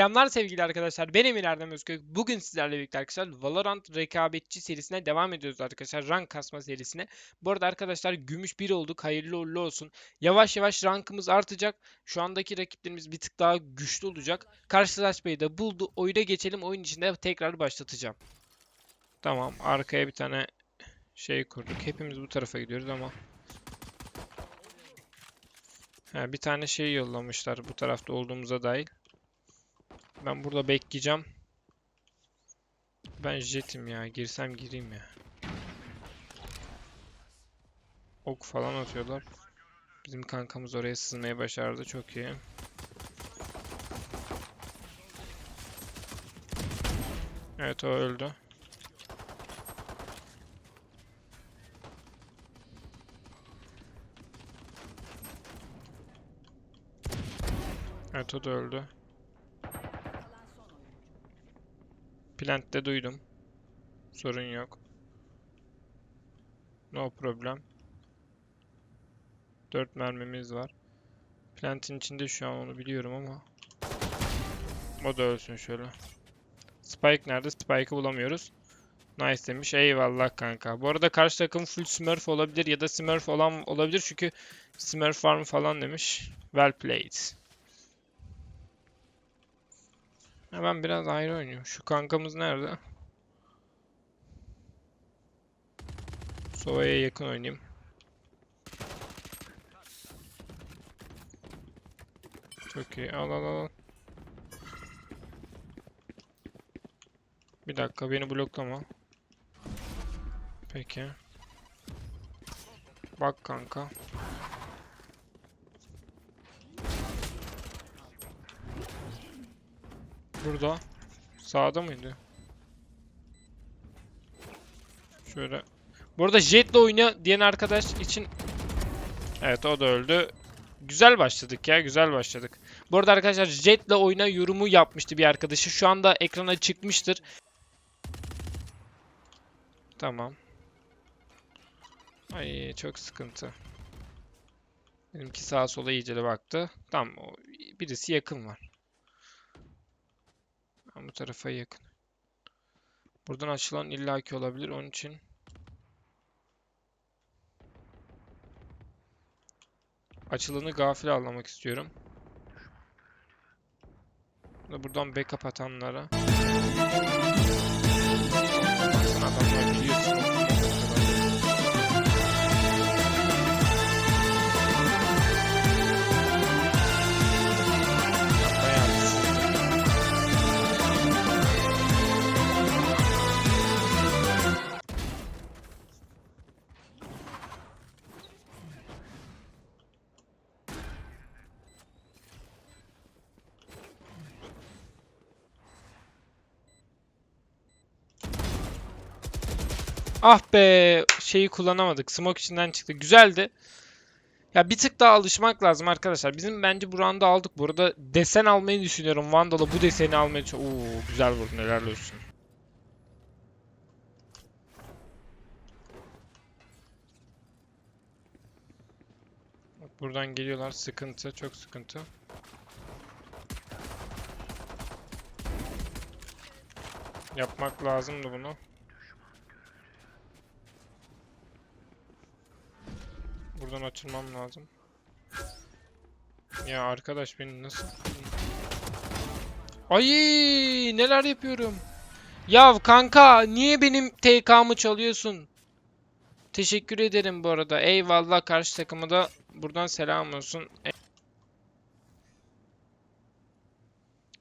Selamlar sevgili arkadaşlar. Ben Emir Erdem Özkök. Bugün sizlerle birlikte arkadaşlar Valorant rekabetçi serisine devam ediyoruz arkadaşlar. Rank kasma serisine. Bu arada arkadaşlar gümüş 1 olduk. Hayırlı uğurlu olsun. Yavaş yavaş rankımız artacak. Şu andaki rakiplerimiz bir tık daha güçlü olacak. Karşılaşmayı da buldu. Oyuna geçelim. Oyun içinde tekrar başlatacağım. Tamam. Arkaya bir tane şey kurduk. Hepimiz bu tarafa gidiyoruz ama. Ha, bir tane şey yollamışlar bu tarafta olduğumuza dair. Ben burada bekleyeceğim. Ben jetim ya. Girsem gireyim ya. Ok falan atıyorlar. Bizim kankamız oraya sızmayı başardı. Çok iyi. Evet o öldü. Evet o da öldü. Plant'te duydum. Sorun yok. No problem. 4 mermimiz var. Plant'in içinde şu an onu biliyorum ama. O da ölsün şöyle. Spike nerede? Spike'ı bulamıyoruz. Nice demiş. Eyvallah kanka. Bu arada karşı takım full smurf olabilir ya da smurf olan olabilir çünkü smurf var mı falan demiş. Well played. Ben biraz ayrı oynuyorum. Şu kankamız nerede? Sova'ya yakın oynayayım. Çok iyi. Al al al. Bir dakika beni bloklama. Peki. Bak kanka. Burada. Sağda mıydı? Şöyle. Burada jetle oyna diyen arkadaş için Evet o da öldü. Güzel başladık ya, güzel başladık. Bu arada arkadaşlar jetle oyna yorumu yapmıştı bir arkadaşı. Şu anda ekrana çıkmıştır. Tamam. Ay çok sıkıntı. Benimki sağa sola iyice de baktı. Tamam, birisi yakın var. Bu tarafa yakın. Buradan açılan illaki olabilir. Onun için açılanı gafil avlamak istiyorum. Buradan backup atanlara. Ah be şeyi kullanamadık. Smoke içinden çıktı. Güzeldi. Ya bir tık daha alışmak lazım arkadaşlar. Bizim bence bu round'u aldık. Bu arada desen almayı düşünüyorum. Vandal'a bu deseni almayı çok... Oo güzel vurdun helal olsun. Buradan geliyorlar. Sıkıntı. Çok sıkıntı. Yapmak lazımdı bunu. Buradan açılmam lazım. Ya arkadaş beni nasıl... Ay neler yapıyorum? Ya kanka niye benim TK'mı çalıyorsun? Teşekkür ederim bu arada. Eyvallah karşı takıma da buradan selam olsun. E-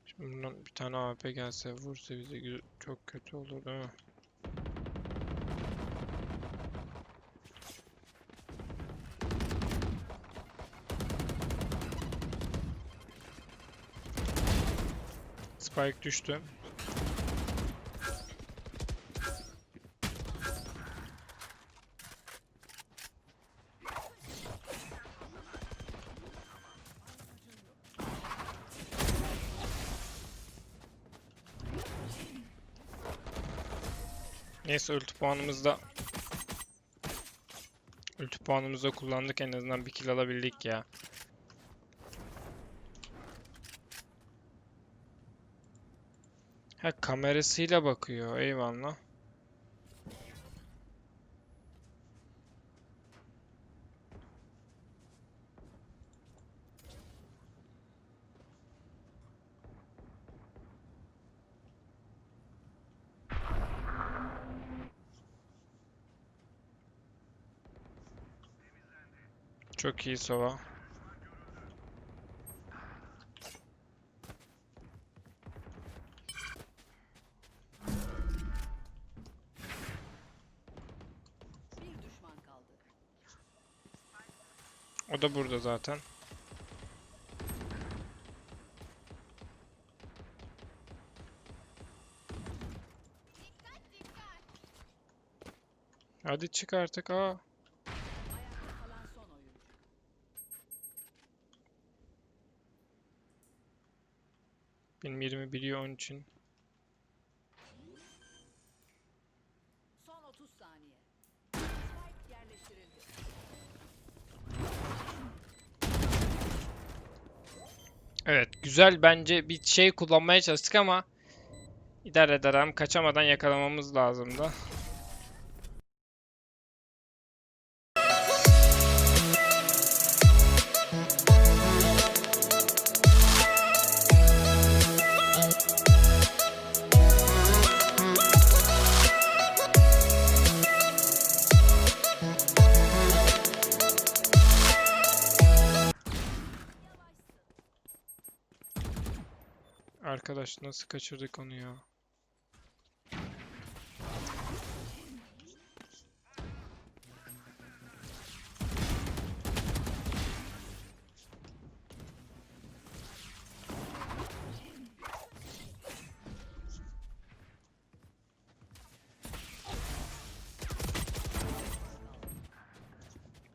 Şimdi buradan bir tane AP gelse vursa bize çok kötü olur değil mi? Spike düştü. Neyse ulti puanımızda ulti puanımızda kullandık en azından bir kill alabildik ya. Ha kamerasıyla bakıyor. Eyvallah. Çok iyi Sova. O da burada zaten. Hadi çık artık aa. Benim yerimi biliyor onun için. Son 30 saniye. Spike yerleştirildi. Evet, güzel bence bir şey kullanmaya çalıştık ama idare ederim. Kaçamadan yakalamamız lazımdı. Arkadaş nasıl kaçırdık onu ya?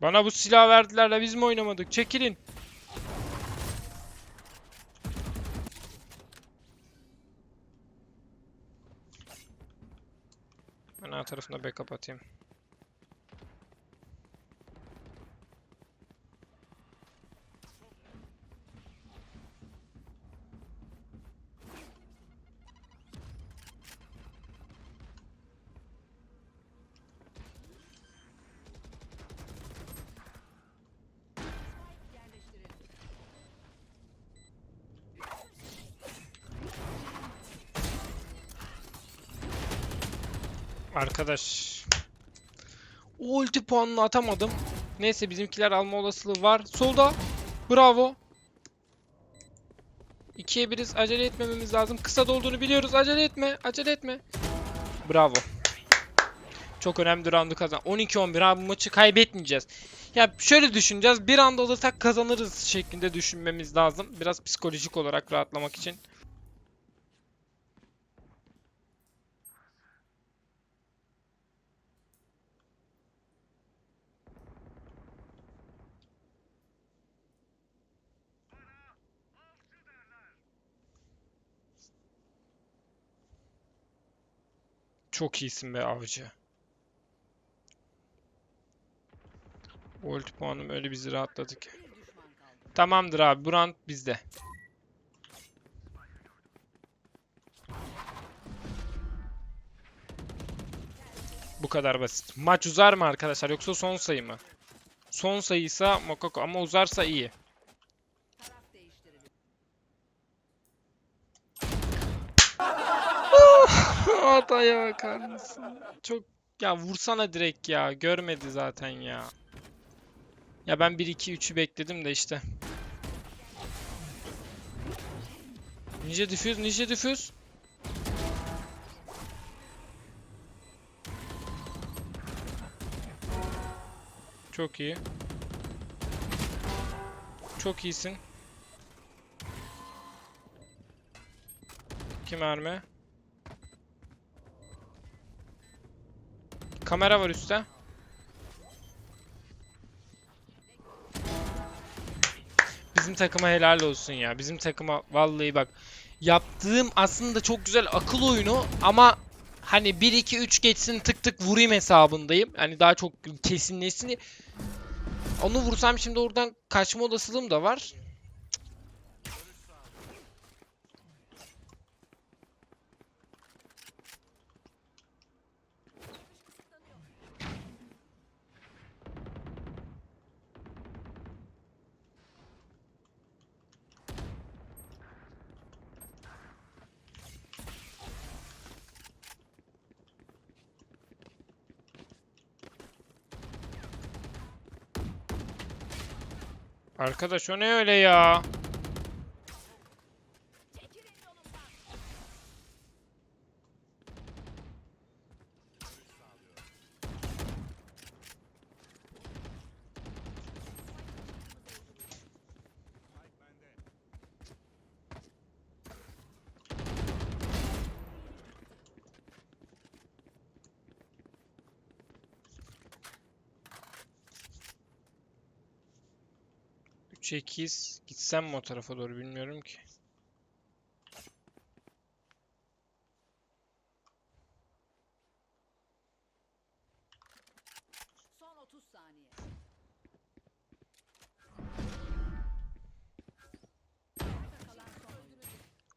Bana bu silah verdiler de biz mi oynamadık? Çekilin. Ben A tarafına backup atayım. Arkadaş. Ulti puanını atamadım. Neyse bizimkiler alma olasılığı var. Solda. Bravo. 2'ye 1'iz. Acele etmememiz lazım. Kısa olduğunu biliyoruz. Acele etme. Acele etme. Bravo. Çok önemli roundu kazan. 12-11 abi maçı kaybetmeyeceğiz. Ya şöyle düşüneceğiz. Bir anda alırsak kazanırız şeklinde düşünmemiz lazım. Biraz psikolojik olarak rahatlamak için. Çok iyisin be avcı. Ulti puanım öyle bizi düşman kaldı. Tamamdır abi. Bu round bizde. Bu kadar basit. Maç uzar mı arkadaşlar yoksa son sayı mı? Son sayıysa Mokoko ama uzarsa iyi. Hataya bakar mısın? Çok ya vursana direkt ya. Görmedi zaten ya. Ya ben 1 2 3'ü bekledim de işte. Ninja diffuse, ninja diffuse. Çok iyi. Çok iyisin. İki mermi. Kamera var üstte. Bizim takıma helal olsun ya. Bizim takıma vallahi bak yaptığım aslında çok güzel akıl oyunu ama hani 1 2 3 geçsin tık tık vurayım hesabındayım. Hani daha çok kesinleşsin. Onu vursam şimdi oradan kaçma olasılığım da var. Arkadaş o ne öyle ya? Üç ekiz gitsem mi o tarafa doğru bilmiyorum ki. Son 30 saniye.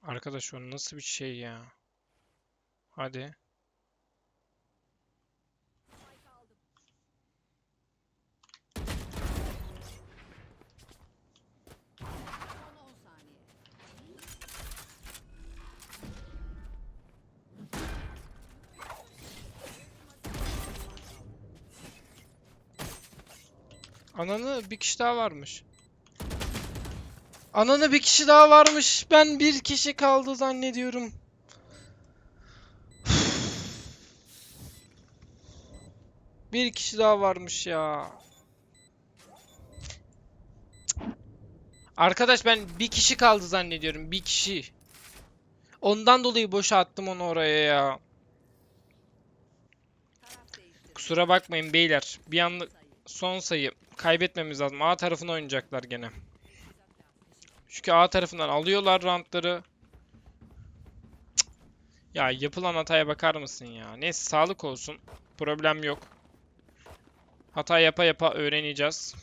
Arkadaş o nasıl bir şey ya? Hadi. Son 10 saniye. Ananı bir kişi daha varmış. Ananı bir kişi daha varmış. Ben bir kişi kaldı zannediyorum. Bir kişi daha varmış ya. Arkadaş ben bir kişi kaldı zannediyorum. Bir kişi. Ondan dolayı boşa attım onu oraya ya. Kusura bakmayın beyler. Bir anlık son sayı kaybetmemiz lazım. A tarafına oynayacaklar gene. Çünkü A tarafından alıyorlar roundları. Cık. Ya yapılan hataya bakar mısın ya? Neyse sağlık olsun. Problem yok. Hata yapa yapa öğreneceğiz.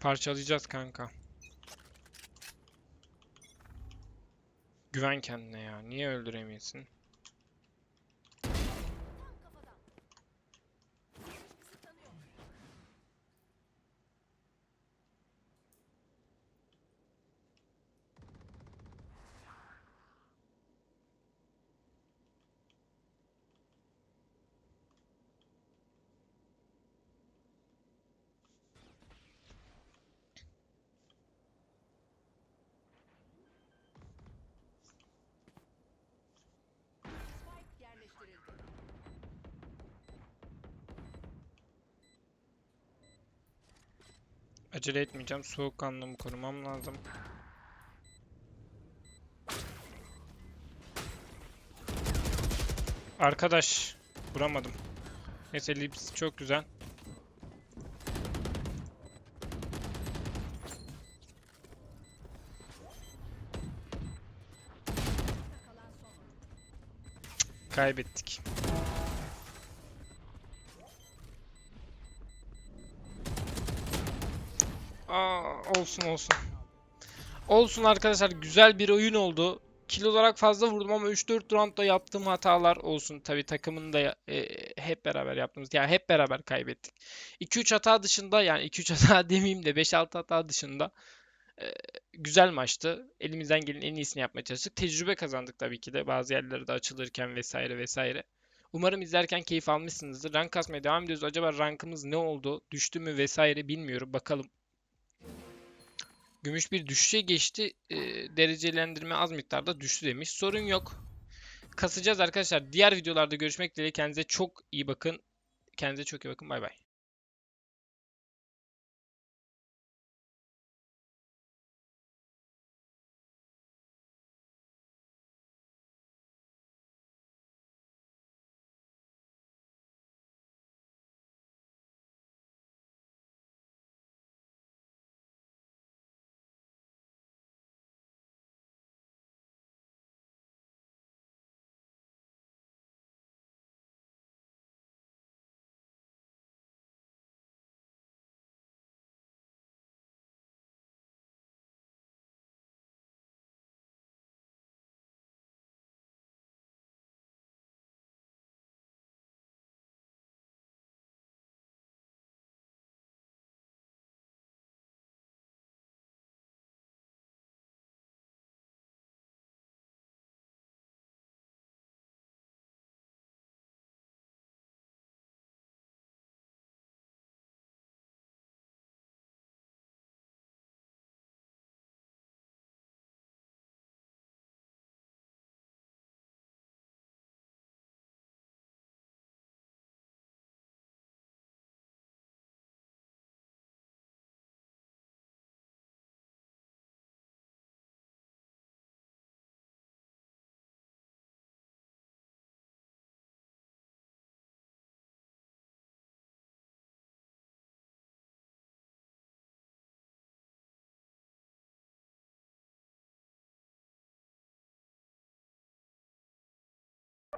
Parçalayacağız kanka. Güven kendine ya. Niye öldüremiyorsun? Acele etmeyeceğim. Soğukkanlılığımı korumam lazım. Arkadaş. Vuramadım. Neyse Lips çok güzel. Kaybettik. Olsun olsun. Olsun arkadaşlar güzel bir oyun oldu. Kill olarak fazla vurdum ama 3-4 roundda yaptığım hatalar olsun. Tabii takımın da e, hep beraber yaptığımız yani hep beraber kaybettik. 2-3 hata dışında yani 2-3 hata demeyeyim de 5-6 hata dışında e, güzel maçtı. Elimizden gelen en iyisini yapmaya çalıştık. Tecrübe kazandık tabii ki de bazı yerlerde açılırken vesaire vesaire. Umarım izlerken keyif almışsınızdır. Rank kasmaya devam ediyoruz. Acaba rankımız ne oldu? Düştü mü vesaire bilmiyorum. Bakalım. Gümüş bir düşüşe geçti. Ee, derecelendirme az miktarda düştü demiş. Sorun yok. Kasacağız arkadaşlar. Diğer videolarda görüşmek dileğiyle. Kendinize çok iyi bakın. Kendinize çok iyi bakın. Bay bay.